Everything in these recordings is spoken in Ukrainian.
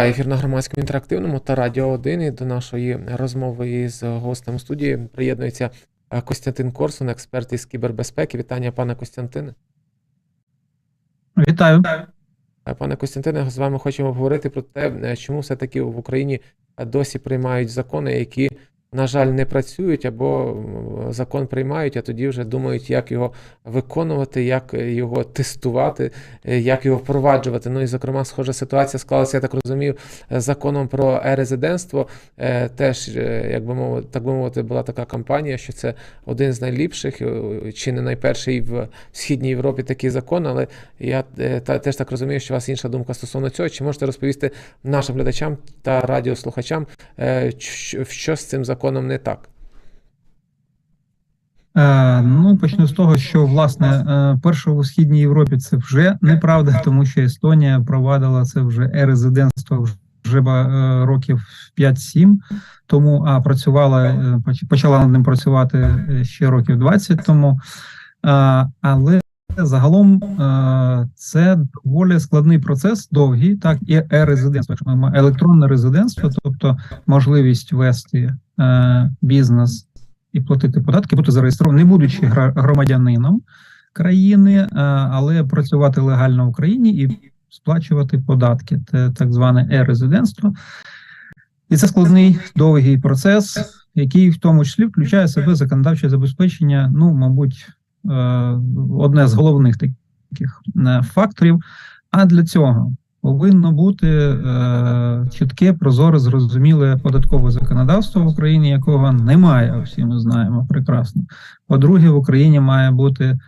Триває ефір на громадському інтерактивному та радіо 1. І до нашої розмови із гостем студії приєднується е, Костянтин Корсун, експерт із кібербезпеки. Вітання, пане Костянтине. Вітаю. Е, Пане Костянтине, з вами хочемо поговорити про те, е, чому все-таки в Україні досі приймають закони, які, на жаль, не працюють, або закон приймають, а тоді вже думають, як його виконувати, як його тестувати, е, як його впроваджувати. Ну і, зокрема, схожа ситуація склалася, я так розумію, законом про е-резидентство. Е, Теж, е, як би мовити, так би мовити, була така кампанія, що це один з найліпших, чи не найперший в Східній Європі такий закон, але я та, теж так розумію, що у вас інша думка стосовно цього. Чи можете розповісти нашим глядачам та радіослухачам, що з цим законом не так? Е, ну, почну з того, що власне е, перше у східній Європі це вже неправда, тому що Естонія провадила це вже е-резидентство вже е, років 5-7 тому, а працювала е, поч- почала над ним працювати е, ще років 20 тому. Е, але загалом е, це доволі складний процес, довгий, так і е-резидентство, якщо ми маємо електронне резидентство, тобто можливість вести е, бізнес і платити податки, бути зареєстрованим, не будучи громадянином країни, е, але працювати легально в Україні і сплачувати податки, це так зване е-резидентство. І це складний довгий процес, який в тому числі включає себе законодавче забезпечення, ну, мабуть, одне з головних таких е, факторів. А для цього повинно бути е, чітке, прозоре, зрозуміле податкове законодавство в Україні, якого немає. Всі ми знаємо прекрасно. По-друге, в Україні має бути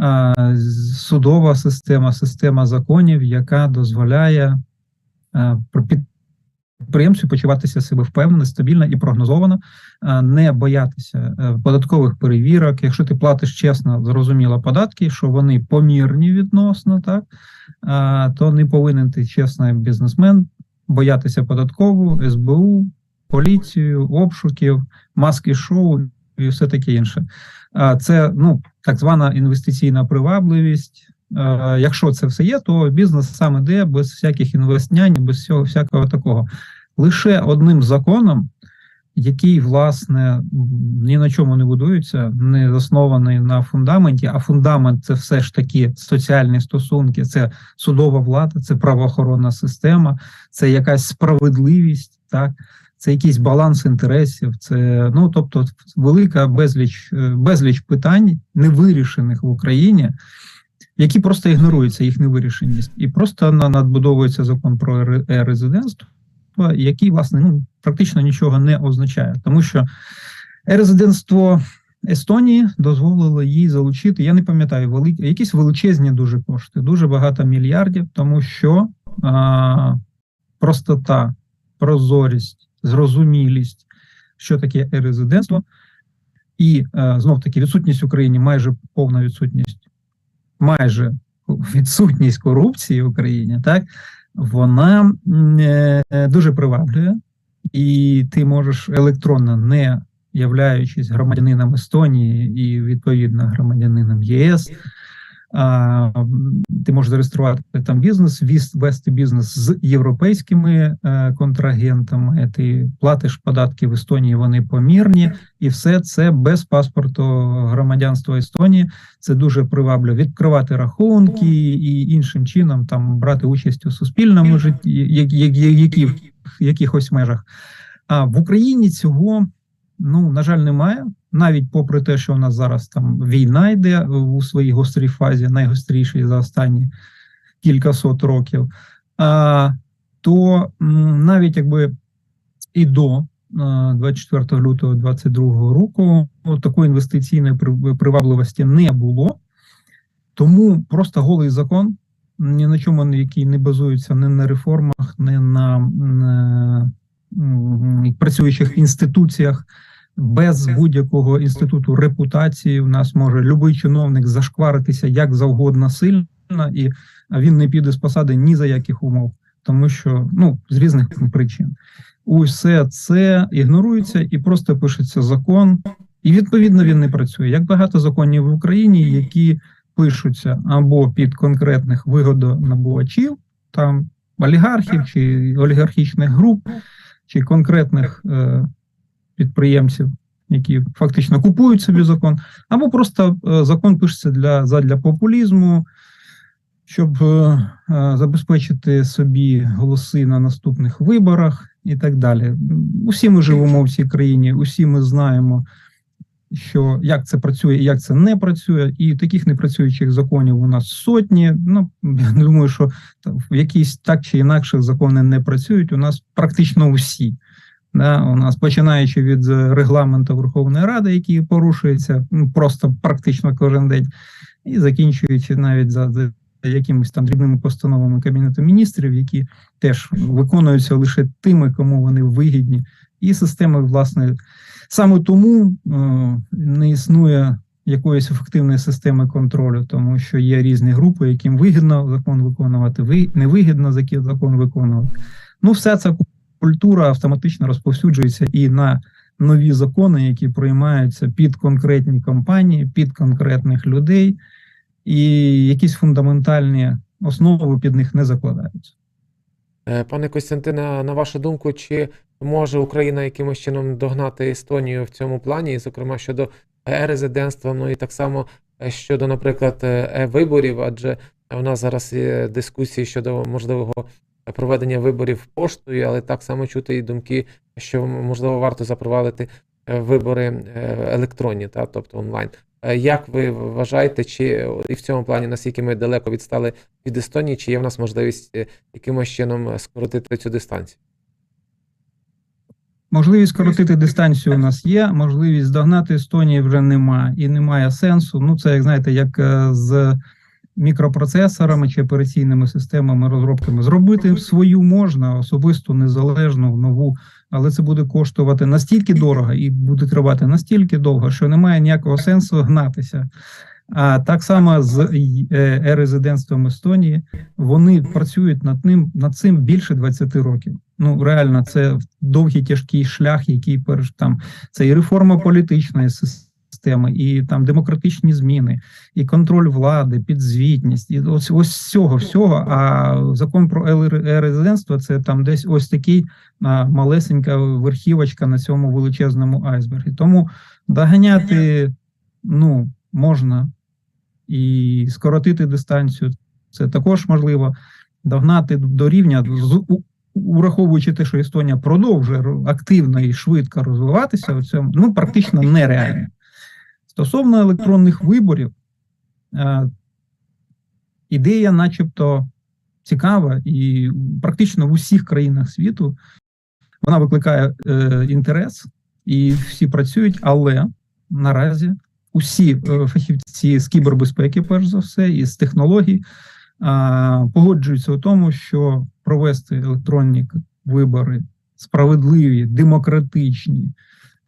е, судова система, система законів, яка дозволяє е, підприємцю почуватися себе впевнено, стабільно і прогнозовано, е, не боятися е, податкових перевірок. Якщо ти платиш чесно, зрозуміло податки, що вони помірні відносно, так то не повинен ти чесний бізнесмен боятися податкову, СБУ, поліцію, обшуків, маски шоу і все таке інше. Це ну так звана інвестиційна привабливість. Е, Якщо це все є, то бізнес сам іде без всяких інвестнянь, без всього всякого такого. Лише одним законом, який, власне, ні на чому не будується, не заснований на фундаменті, а фундамент це все ж таки соціальні стосунки, це судова влада, це правоохоронна система, це якась справедливість, так, це якийсь баланс інтересів, це ну тобто велика безліч, е, безліч питань, невирішених в Україні, які просто ігноруються їх невирішеність, і просто надбудовується закон про ре- е-резидентство, який, власне, ну практично нічого не означає, тому що е-резидентство Естонії дозволило їй залучити. Я не пам'ятаю, великі якісь величезні дуже кошти, дуже багато мільярдів, тому що а, простота, прозорість, зрозумілість, що таке е-резидентство, і знов таки відсутність в Україні, майже повна відсутність, майже відсутність корупції в Україні, так вона е, дуже приваблює, і ти можеш електронно, не являючись громадянином Естонії і відповідно громадянином ЄС. А, ти можеш зареєструвати там бізнес, вести бізнес з європейськими е, контрагентами. Ти платиш податки в Естонії, вони помірні, і все це без паспорту громадянства Естонії. Це дуже приваблює відкривати рахунки і іншим чином там брати участь у суспільному житті, як- які в якихось межах. А в Україні цього ну на жаль немає. Навіть попри те, що у нас зараз там війна йде у своїй гострій фазі, найгострішій за останні кількасот років, а, то навіть якби і до е, 24 лютого 2022 року такої інвестиційної привабливості не було. Тому просто голий закон, ні на чому який не базується ні на реформах, ні на, працюючих інституціях. Без будь-якого інституту репутації у нас може будь-який чиновник зашкваритися як завгодно сильно, і він не піде з посади ні за яких умов, тому що ну з різних причин. Усе це ігнорується і просто пишеться закон, і відповідно він не працює. Як багато законів в Україні, які пишуться або під конкретних вигодонабувачів, там олігархів чи олігархічних груп, чи конкретних е, підприємців, які фактично купують собі закон, або просто е, закон пишеться для, задля популізму, щоб е, е, забезпечити собі голоси на наступних виборах і так далі. Усі ми живемо в цій країні, усі ми знаємо, що як це працює і як це не працює, і таких непрацюючих законів у нас сотні. Ну я думаю, що в якісь так чи інакше закони не працюють. У нас практично усі. Да, у нас починаючи від е, регламенту Верховної Ради, який порушується ну, просто практично кожен день, і закінчуючи навіть за, якимись там дрібними постановами Кабінету міністрів, які теж виконуються лише тими, кому вони вигідні, і системи, власне, саме тому е, не існує якоїсь ефективної системи контролю, тому що є різні групи, яким вигідно закон виконувати, ви невигідно закон виконувати. Ну, вся ця культура автоматично розповсюджується і на нові закони, які приймаються під конкретні компанії, під конкретних людей, і якісь фундаментальні основи під них не закладаються. Е, Пане Костянтине, на вашу думку, чи може Україна якимось чином догнати Естонію в цьому плані, зокрема щодо е-резидентства, ну і так само е, щодо, наприклад, е, е-виборів, адже у нас зараз є дискусії щодо можливого проведення виборів поштою, але так само чути і думки, що можливо варто запровадити е, вибори е, електронні, та, тобто онлайн. Е, Як ви вважаєте, чи і в цьому плані наскільки ми далеко відстали від Естонії, чи є в нас можливість якимось чином скоротити цю дистанцію? Можливість скоротити дистанцію у нас є, можливість здогнати Естонії вже немає і немає сенсу. Ну, це як знаєте, як з мікропроцесорами чи операційними системами, розробками. Зробити свою можна, особисту, незалежну, нову, але це буде коштувати настільки дорого і буде тривати настільки довго, що немає ніякого сенсу гнатися. А так само з е, е-резидентством Естонії вони працюють над ним над цим більше 20 років. Ну реально, це довгий тяжкий шлях, який перш там це і реформа політичної системи, і там демократичні зміни, і контроль влади, підзвітність, і ось ось з цього всього. А закон про е-резидентство це там десь ось такий малесенька верхівочка на цьому величезному айсбергі. Тому доганяти ну можна і скоротити дистанцію. Це також можливо догнати до рівня ураховуючи те, що Естонія продовжує активно і швидко розвиватися, у цьому ну практично нереально. Стосовно електронних виборів, е, ідея, начебто, цікава, і практично в усіх країнах світу. Вона викликає е, інтерес, і всі працюють, але наразі усі е, фахівці з кібербезпеки, перш за все, і з технологій а, погоджуються у тому, що провести електронні вибори, справедливі, демократичні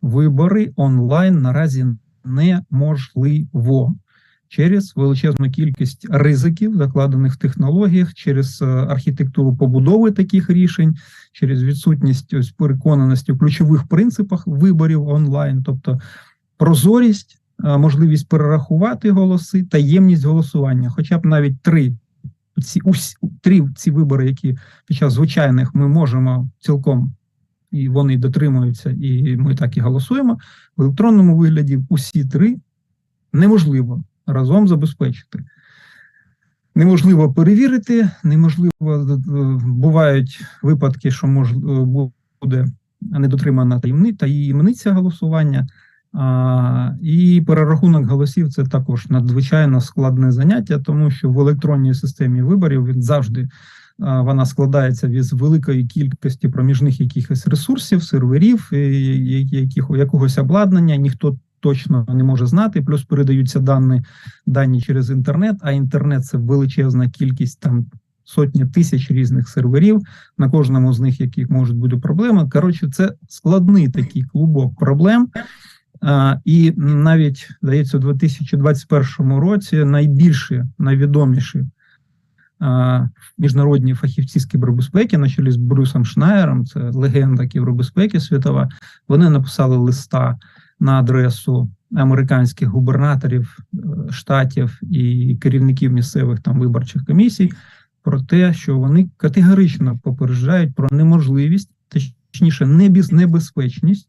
вибори онлайн наразі неможливо. Через величезну кількість ризиків, закладених в технологіях, через е, архітектуру побудови таких рішень, через відсутність ось переконаності в ключових принципах виборів онлайн, тобто прозорість, е, можливість перерахувати голоси, таємність голосування, хоча б навіть три ці усі три ці вибори, які під час звичайних ми можемо цілком і вони дотримуються, і ми так і голосуємо. В електронному вигляді усі три неможливо разом забезпечити. Неможливо перевірити, неможливо е, бувають випадки, що мож, е, буде недотримана таємни, таємниця голосування. А, і перерахунок голосів це також надзвичайно складне заняття, тому що в електронній системі виборів він завжди вона складається від великої кількості проміжних якихось ресурсів, серверів, і, я- яких, якогось обладнання. Ніхто точно не може знати. Плюс передаються дані, дані через інтернет. А інтернет це величезна кількість там. Сотні тисяч різних серверів, на кожному з них яких можуть бути проблеми. Коротше, це складний такий клубок проблем. А, і навіть здається, у 2021 році найбільші, найвідоміші міжнародні фахівці з кібербезпеки, на чолі з Брюсом Шнайером, це легенда кібербезпеки світова. Вони написали листа на адресу американських губернаторів е, штатів і керівників місцевих там виборчих комісій про те, що вони категорично попереджають про неможливість, точніше, небезпечність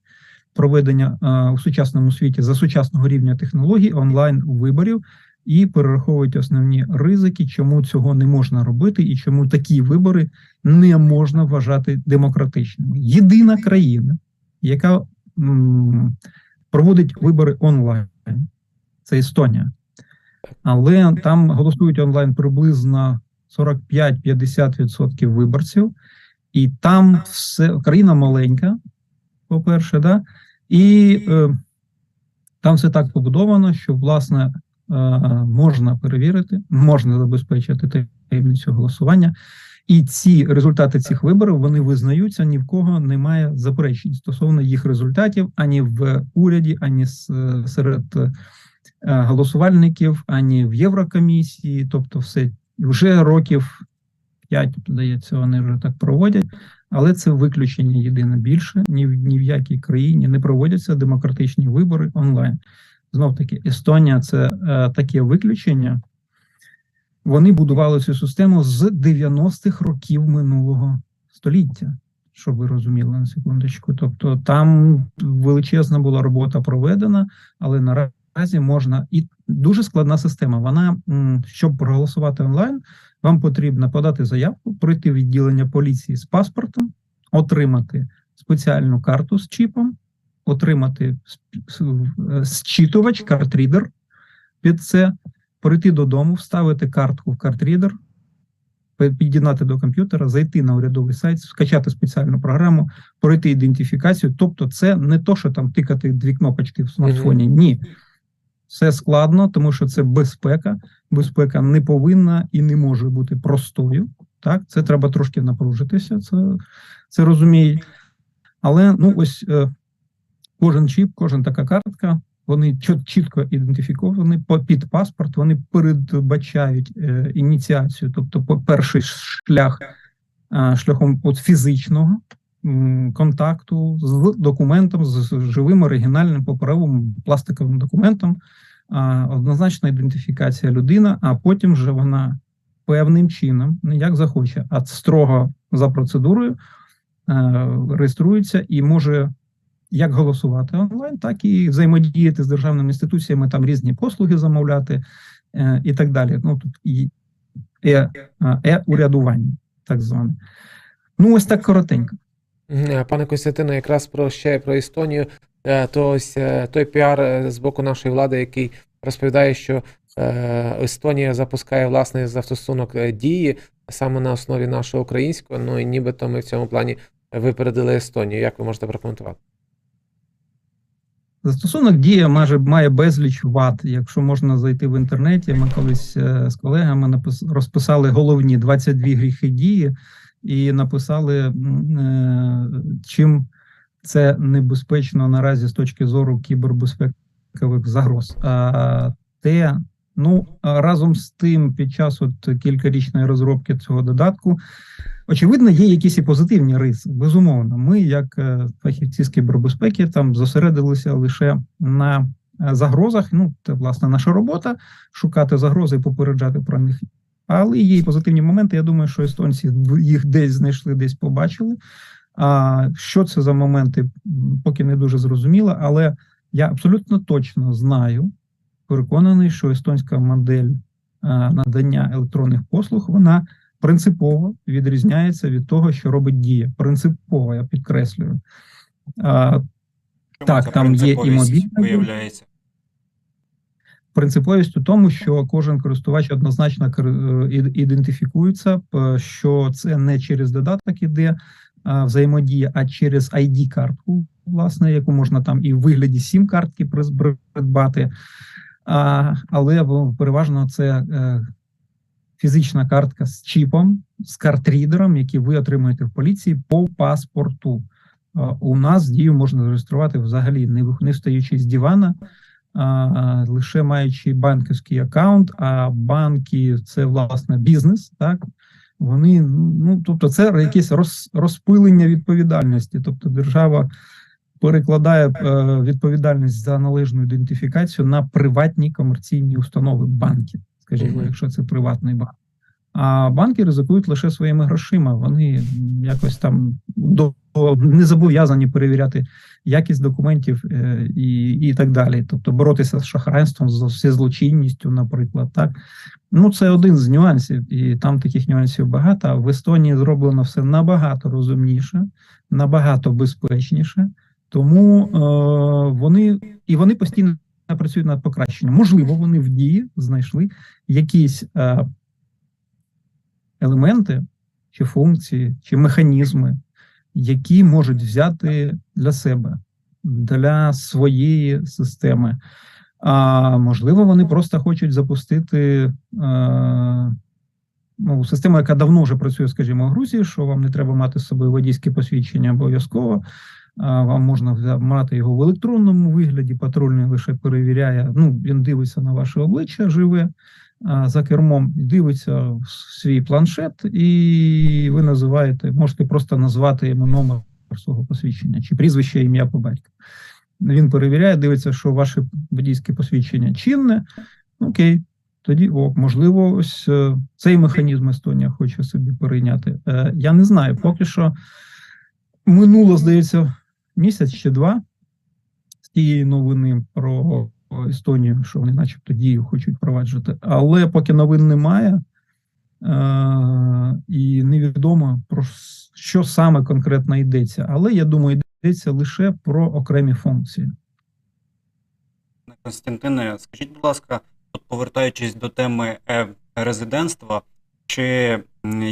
проведення е, у сучасному світі за сучасного рівня технологій онлайн виборів і перераховують основні ризики, чому цього не можна робити, і чому такі вибори не можна вважати демократичними. Єдина країна, яка м, проводить вибори онлайн, це Естонія. Але там голосують онлайн приблизно 45-50% виборців, і там все країна маленька, по-перше, да, і е, там все так побудовано, що власне можна перевірити, можна забезпечити таємницю голосування. І ці результати цих виборів вони визнаються, ні в кого немає заперечень стосовно їх результатів ані в уряді, ані серед е, голосувальників, ані в Єврокомісії. Тобто, все вже років 5, здається, вони вже так проводять. Але це виключення єдине більше. Ні в ні в якій країні не проводяться демократичні вибори онлайн. Знов таки, Естонія це е, таке виключення. Вони будували цю систему з 90-х років минулого століття, щоб ви розуміли на секундочку. Тобто там величезна була робота проведена, але наразі можна і дуже складна система. Вона, щоб проголосувати онлайн, вам потрібно подати заявку, пройти відділення поліції з паспортом, отримати спеціальну карту з чіпом, отримати с- е, зчитувач, картрідер під це, прийти додому, вставити картку в картрідер, під'єднати до комп'ютера, зайти на урядовий сайт, скачати спеціальну програму, пройти ідентифікацію. Тобто, це не то, що там тикати дві кнопочки в смартфоні. Ні. Все складно, тому що це безпека. Безпека не повинна і не може бути простою. Так, це треба трошки напружитися, це, це розуміють. Але ну ось е, кожен чіп, кожен така картка, вони чітко ідентифіковані під паспорт, вони передбачають е, ініціацію, тобто перший шлях е, шляхом от фізичного контакту з документом, з, живим оригінальним паперовим пластиковим документом, однозначна ідентифікація людина, а потім вже вона певним чином, не як захоче, а строго за процедурою е, реєструється і може як голосувати онлайн, так і взаємодіяти з державними інституціями, там різні послуги замовляти е, і так далі. Ну тут і е, е, урядування, так зване. Ну, ось так коротенько. Пане Костянтине, якраз про ще про Естонію, е, то ось е, той піар е, з боку нашої влади, який розповідає, що е, Естонія запускає власний застосунок е, дії саме на основі нашого українського. Ну і нібито ми в цьому плані випередили Естонію. Як ви можете прокоментувати? Застосунок дія має, має безліч вад. Якщо можна зайти в інтернеті, ми колись е, з колегами напис, розписали головні 22 гріхи дії і написали, е, чим це небезпечно наразі з точки зору кібербезпекових загроз. А те, ну разом з тим, під час от кількарічної розробки цього додатку. Очевидно, є якісь і позитивні риси. Безумовно, ми, як е, фахівці з кібербезпеки, там зосередилися лише на е, загрозах. Ну, це власне наша робота шукати загрози і попереджати про них. Але є і позитивні моменти. Я думаю, що естонці їх десь знайшли, десь побачили. А що це за моменти, поки не дуже зрозуміло, але я абсолютно точно знаю, переконаний, що естонська модель е, надання електронних послуг вона принципово відрізняється від того, що робить дія. Принципово, я підкреслюю. А, Так, там є і мобільна виявляється. Принциповість у тому, що кожен користувач однозначно е, ідентифікується, що це не через додаток іде взаємодія, а через ID-картку, власне, яку можна там і в вигляді сім-картки приз- придбати. А, але переважно це е, фізична картка з чіпом, з картрідером, який ви отримуєте в поліції по паспорту. У нас дію можна зареєструвати взагалі, не не встаючи з дивана, а, лише маючи банківський аккаунт, а банки це власне бізнес, так вони ну тобто, це якесь роз, розпилення відповідальності. Тобто, держава перекладає е, відповідальність за належну ідентифікацію на приватні комерційні установи банків, скажімо, якщо це приватний банк. А банки ризикують лише своїми грошима. Вони якось там до не зобов'язані перевіряти якість документів е, і, і так далі. Тобто боротися з шахрайством, з всезлочинністю, наприклад, так. Ну, це один з нюансів, і там таких нюансів багато. В Естонії зроблено все набагато розумніше, набагато безпечніше. Тому е, вони і вони постійно працюють над покращенням. Можливо, вони в дії знайшли якісь е, елементи, чи функції, чи механізми, які можуть взяти для себе, для своєї системи. А можливо, вони просто хочуть запустити е, ну, систему, яка давно вже працює, скажімо, в Грузії, що вам не треба мати з собою водійське посвідчення обов'язково. Вам можна мати його в електронному вигляді. Патрульний лише перевіряє. Ну, він дивиться на ваше обличчя, живе за кермом, дивиться в свій планшет, і ви називаєте, можете просто назвати йому номер свого посвідчення чи прізвище, ім'я по батьку. Він перевіряє, дивиться, що ваше водійське посвідчення чинне. Окей, тоді о, можливо, ось е, цей механізм Естонія хоче собі перейняти. Е, Я не знаю, поки що минуло, здається, місяць чи два з тієї новини про Естонію, що вони, начебто, дію хочуть впроваджувати. Але поки новин немає, е, і невідомо про що саме конкретно йдеться. Але я думаю, йдеться лише про окремі функції. Константине, скажіть, будь ласка, от повертаючись до теми е, резидентства, чи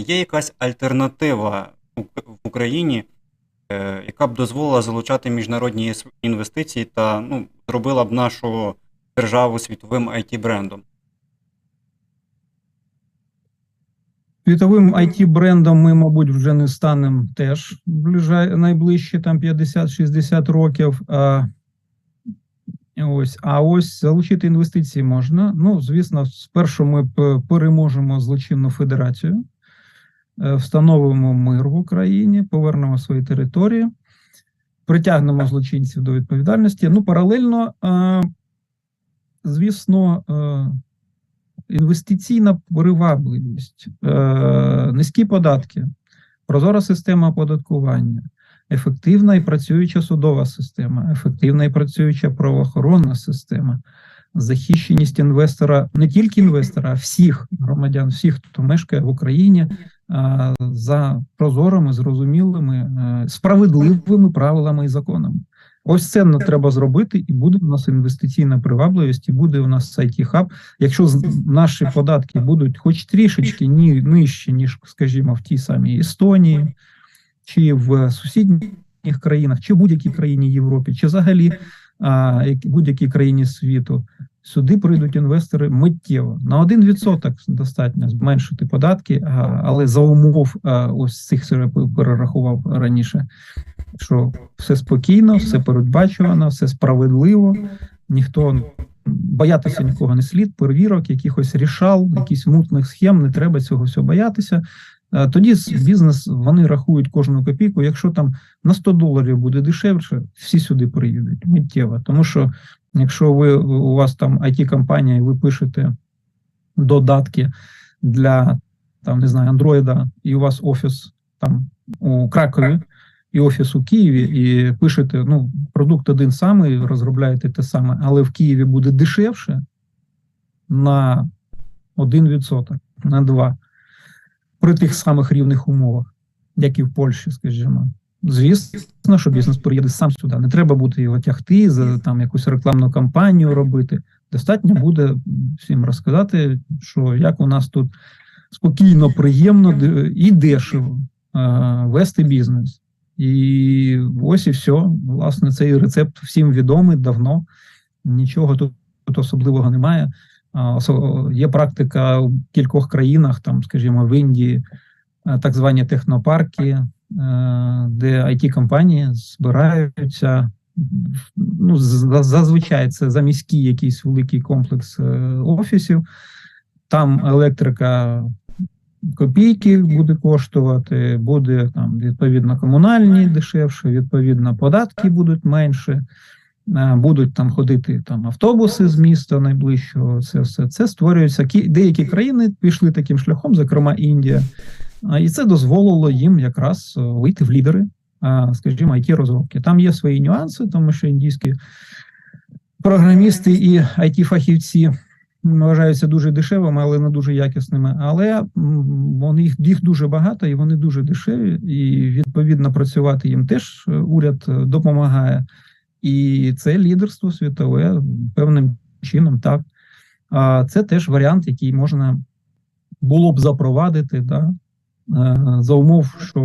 є якась альтернатива в Україні, яка б дозволила залучати міжнародні інвестиції та ну, зробила б нашу державу світовим it брендом Світовим it брендом ми, мабуть, вже не станемо теж найближчі там 50-60 років. А, ось, а ось залучити інвестиції можна. Ну, звісно, спершу ми переможемо злочинну федерацію, е, встановимо мир в Україні, повернемо свої території, притягнемо злочинців до відповідальності. Ну, паралельно, е, звісно, е, інвестиційна привабливість, е, низькі податки, прозора система оподаткування, ефективна і працююча судова система, ефективна і працююча правоохоронна система, захищеність інвестора, не тільки інвестора, а всіх громадян, всіх, хто мешкає в Україні, е, за прозорими, зрозумілими, е, справедливими правилами і законами. Ось це треба зробити, і буде у нас інвестиційна привабливість, і буде у нас it хаб Якщо наші податки будуть хоч трішечки ні нижче, ніж, скажімо, в тій самій Естонії, чи в сусідніх країнах, чи в будь-якій країні Європи, чи взагалі будь-якій країні світу, сюди прийдуть інвестори миттєво. На 1% достатньо зменшити податки, але за умов ось цих я перерахував раніше, що все спокійно, все передбачувано, все справедливо, ніхто боятися нікого не слід, перевірок, якихось рішал, якихось мутних схем, не треба цього всього боятися. Е, Тоді бізнес вони рахують кожну копійку. Якщо там на 100 доларів буде дешевше, всі сюди приїдуть миттєво. Тому що якщо ви у вас там it компанія і ви пишете додатки для там не знаю Андроїда, і у вас офіс там у Кракові. І офіс у Києві, і пишете, ну, продукт один самий, розробляєте те саме, але в Києві буде дешевше на 1%, на 2% при тих самих рівних умовах, як і в Польщі, скажімо. Звісно, що бізнес приїде сам сюди. Не треба буде його тягти, за там якусь рекламну кампанію робити. Достатньо буде всім розказати, що як у нас тут спокійно, приємно і дешево е, вести бізнес. І ось і все. Власне, цей рецепт всім відомий давно. Нічого тут особливого немає. Є практика в кількох країнах, там, скажімо, в Індії, е, так звані технопарки, е, де it компанії збираються. Ну, зазвичай це за міський якийсь великий комплекс е, офісів. Там електрика копійки буде коштувати, буде там відповідно комунальні дешевше, відповідно, податки будуть менше. Е, будуть там ходити там автобуси з міста найближчого. Це все це створюється. Кі- Деякі країни пішли таким шляхом, зокрема Індія, і це дозволило їм якраз е, вийти в лідери, а, скажімо, it розробки. Там є свої нюанси, тому що індійські програмісти і it фахівці вважаються дуже дешевими, але не дуже якісними. Але вони їх, їх дуже багато і вони дуже дешеві, і відповідно працювати їм теж е, уряд е, допомагає. І це лідерство світове певним чином, так. А це теж варіант, який можна було б запровадити, да, е, за умов, що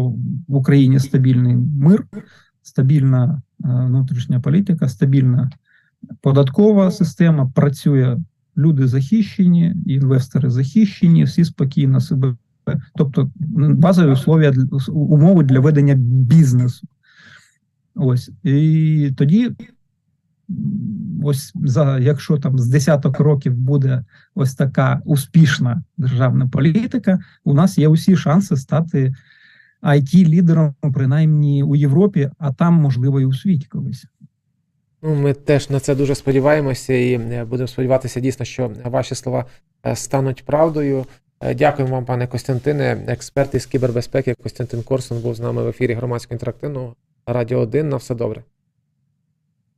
в Україні стабільний мир, стабільна е, внутрішня політика, стабільна податкова система, працює люди захищені, інвестори захищені, всі спокійно себе. Тобто базові условия умови для ведення бізнесу. Ось і тоді, ось за якщо там з десяток років буде ось така успішна державна політика, у нас є усі шанси стати it лідером принаймні у Європі, а там можливо і у світі колись. Ну, ми теж на це дуже сподіваємося і е, будемо сподіватися дійсно, що ваші слова е, стануть правдою. Е, Дякуємо вам, пане Костянтине. Експерт із кібербезпеки Костянтин Корсун був з нами в ефірі громадського інтерактивного Радіо 1. На все добре.